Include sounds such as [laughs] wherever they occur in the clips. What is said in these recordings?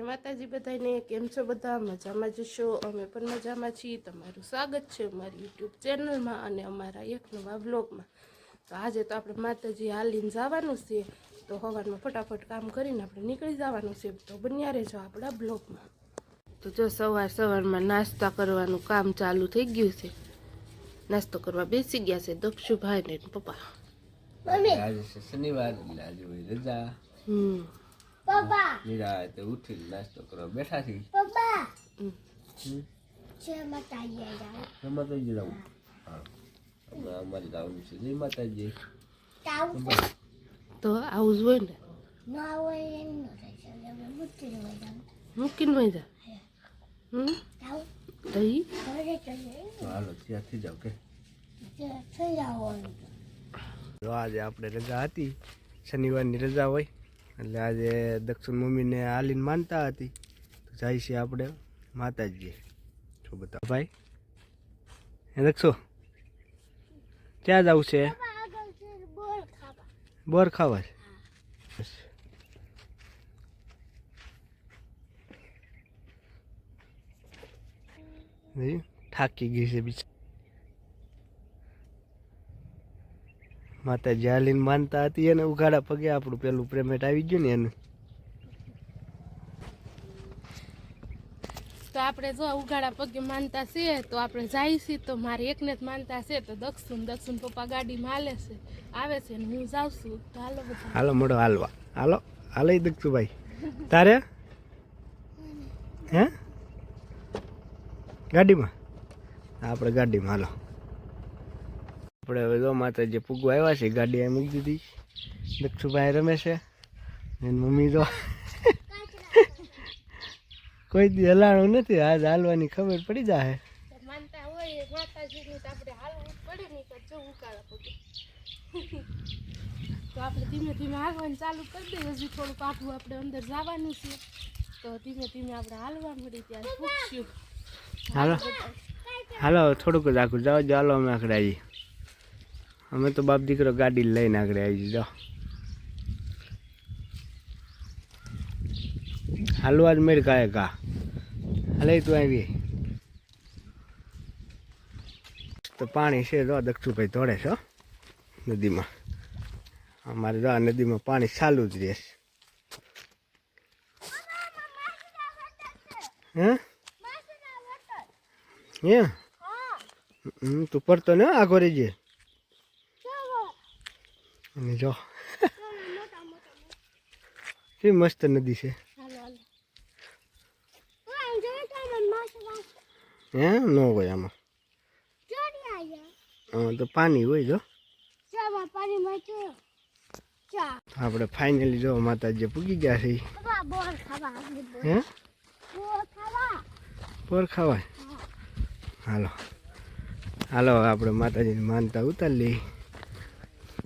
માતાજી બધાને કેમ છો? બધા મજામાં જશો અમે પણ મજામાં છીએ. તમારું સ્વાગત છે અમારી યુટ્યુબ ચેનલમાં અને અમારા એક નવા બ્લોગમાં તો આજે તો આપણે માતાજી હાલીને જવાનું છે. તો સવારમાં ફટાફટ કામ કરીને આપણે નીકળી જવાનું છે. તો બન્યા રહેજો આપણા બ્લોગમાં તો જો સવાર સવારમાં નાસ્તા કરવાનું કામ ચાલુ થઈ ગયું છે. નાસ્તો કરવા બેસી ગયા છે દક્ષુભાઈ ને પપ્પા. શનિવાર રજા. હમ. નિરા તો ઉઠીને નાસ્તો કરવા બેઠા છે હમ. હમ. જય માતાજી જાવ. હા. અમારે જવાનું છે. જય માતાજી. તો આવું જ હોય ને? મૂકીને હોય જા. હમ. દહીં હાલો ત્યાંથી જાવ કે. આજે આપણે રજા હતી. શનિવારની રજા હોય. એટલે આજે દક્ષિણ મમ્મીને હાલીને માનતા હતી. તો જાય છે આપણે માતાજીએ. છો બધા ભાઈ એ દક્ષો ક્યાં જવું છે? બોર ખાવા છે. થાકી ગઈ છે બીજી માતાજી જાલીન માનતા હતી એને ઉઘાડા પગે આપણું પેલું પેમેન્ટ આવી ગયું ને એનું. તો આપણે જો ઉઘાડા પગે માનતા છીએ તો આપણે જાય છીએ તો મારે એકને જ માનતા છે તો દક્ષિણ દક્ષિણ પપ્પા ગાડીમાં હાલે છે આવે છે ને હું જાઉં છું. તો હાલો બધા. હાલો મોડો હાલવા. હાલો હાલે દક્ષુ ભાઈ તારે? હે? ગાડીમાં? આપણે ગાડીમાં હાલો. આપણે હવે જો માતાજી પૂગવા આવ્યા છે ગાડી અહીં મૂકી દીધી. દક્ષુભાઈ રમે છે. એની મમ્મી તો કોઈ દી હલાણું નથી આજ હાલવાની ખબર પડી જાય તો આપણે જ જો પગે. ધીમે ધીમે હાલવાનું ચાલુ કરી દઈએ. હજી થોડુંક આટલું આપણે અંદર જવાનું છે. તો ધીમે ધીમે આપણે હાલવા મળી ત્યાં પૂછ્યું હાલો. હાલો થોડુંક જ આખું જાઓ હાલો અમે આવીએ. અમે તો બાપ દીકરો ગાડી લઈને આગળ આવી જાઓ હાલવા જ મેળ કાય કા? હાલે તું આવી. તો પાણી છે જો દક્ષુભાઈ ધોડે છો હો, નદીમાં. અમારે જો આ નદીમાં પાણી ચાલુ જ રહેશે. હે? હે? તું પડતો ને હો, આગો રહેજે અને જો. કેવી મસ્ત નદી છે. હે? ન હોય આમાં. હા, તો પાણી હોય, જો. આપણે ફાઇનલી જો માતાજી પૂગી ગયા છે. હે? પર ખાવાય હાલો. હાલો, આપણે માતાજીની માનતા ઉતારી લઈ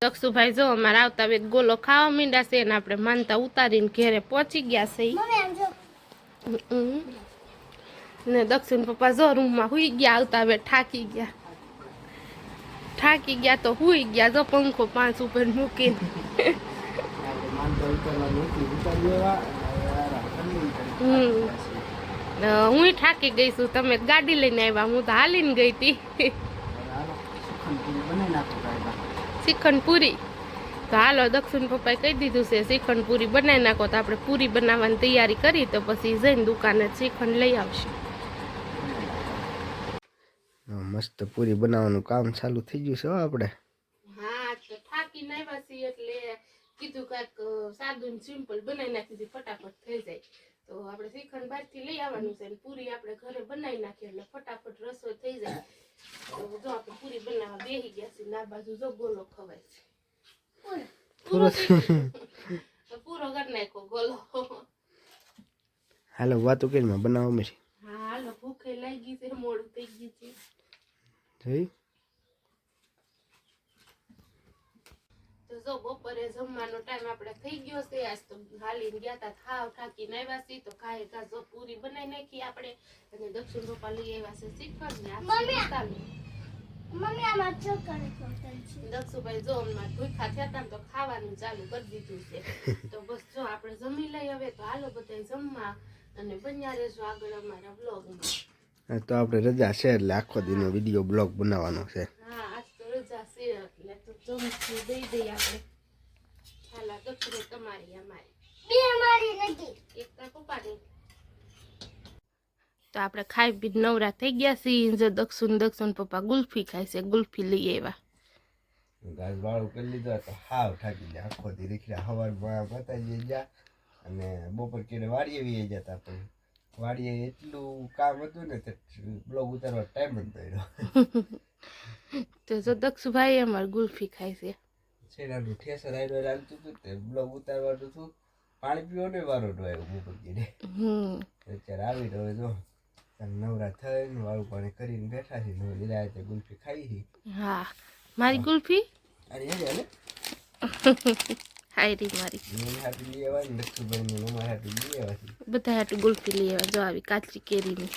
દક્ષુભાઈ જો અમારે આવતા વેત ગોલો ખાવા માંડ્યા છે ને આપણે માનતા ઉતારીને ઘેરે પહોંચી ગયા છે. ને દક્ષિણ પપ્પા જો રૂમમાં હુઈ ગયા આવતા હવે થાકી ગયા. થાકી ગયા તો હુઈ ગયા. જો પંખો પાંચ ઉપર મૂકીને. હું થાકી ગઈ છું. તમે ગાડી લઈને આવ્યા. હું તો હાલીને ગઈ હતી શિખંડ પૂરી તો હાલો, દક્ષિણ પપ્પાએ કહી દીધું છે શ્રીખંડ પૂરી બનાવી નાખો. તો આપણે પૂરી બનાવવાની તૈયારી કરી તો પછી જઈને દુકાને શ્રીખંડ લઈ આવશું. મસ્ત પૂરી બનાવવાનું કામ ચાલુ થઈ ગયું છે આપણે. હા તો થાકીને આવ્યા છીએ એટલે કીધું કાંઈક સાદું સિમ્પલ બનાવી નાખી ફટાફટ થઈ જાય. તો આપણે શ્રીખંડ બહારથી લઈ આવવાનું છે અને પૂરી આપણે ઘરે બનાવી નાખીએ એટલે ફટાફટ રસોઈ થઈ જાય. તો જો આપણે પૂરી બનાવવા બેસી ગયા છીએ ના બાજુ જો ગોલો ખવાય છે. પૂરો [laughs] પૂરો કરી નાખ્યો ગોલો. હાલો વાતો કરીને બનાવવા મળશે હા હાલો ભૂખે લાગી છે મોડું થઈ ગયું છે જોઈ તો જો બપોરે જમવાનો ટાઈમ આપણે થઈ ગયો છે. આજ તો હાલીને ગયા તા થાવ થાકીને આવ્યા છીએ. તો ખાય કા જો પૂરી બનાવી નાખી આપણે. અને દક્ષિણ પપ્પા લઈ આવ્યા છે શ્રીખંડ ને આ ચાલુ મમ્મી આમાં ચોકલેટ બોટલ છે. દક્ષુભાઈ જો હમણાં ભૂખા થયા હતા તો ખાવાનું ચાલુ કરી દીધું છે. [laughs] તો બસ જો આપણે જમી લઈ હવે. તો હાલો બધા જમવા. અને બન્યા રહેજો આગળ અમારા બ્લોગમાં તો આપણે રજા છે એટલે આખો દિનો વીડિયો બ્લોગ બનાવવાનો છે. તો રજા છે એટલે તો જમશું દઈ દઈએ આપણે. હાલા દક્ષિણે તમારી અમારી. બે મારી નથી. એક તો પપ્પાની. તો આપણે ખાઈ પી નવરા થઈ ગયા છીએ. જો દક્ષિણ દક્ષિણ પપ્પા ગુલ્ફી ખાય છે ગુલ્ફી લઈ આવ્યા. ગાજ વાળું કરી લીધો તો હાવ થાકી ગયા. આખો દી રીખડા હવારમાં પતાવી ગયા અને બપોર કેડે વાળીએ વી જતા પણ. વાડીએ એટલું કામ હતું ને તે બ્લોગ ઉતારવા ટાઈમ જ પડ્યો [laughs] તો જો દક્ષુભાઈ અમારે ગુલ્ફી ખાય છે. છેડાનું ઠેસર આવીને રાંધતું હતું તે બ્લોગ ઉતારવાનું હતું. પાણી પીવાનો વારો નો આવ્યો હમ. અત્યારે આવી રહ્યો જો નવરા થઈને વાળું પાણી કરીને બેઠા છે. નવ લીધા તે ગુલ્ફી ખાઈ હા. મારી ગુલ્ફી? અરે એને [laughs] હાલે હાય રી મારી. બધા હાટું ગુલ્ફી લઈ આવ્યા. જો આવી કાચી કેરીની.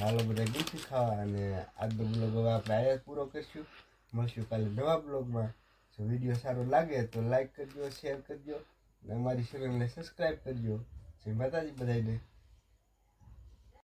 હાલો બધા ગુલ્ફી ખાવા અને આજનો બ્લોગ હવે આપણે અહીંયા પૂરો કરીશું. મળશું કાલે નવા બ્લોગમાં. જો વીડિયો સારો લાગે તો લાઈક કરજો શેર કરજો અને અમારી ચેનલને સબસ્ક્રાઈબ કરજો. જય માતાજી બધાને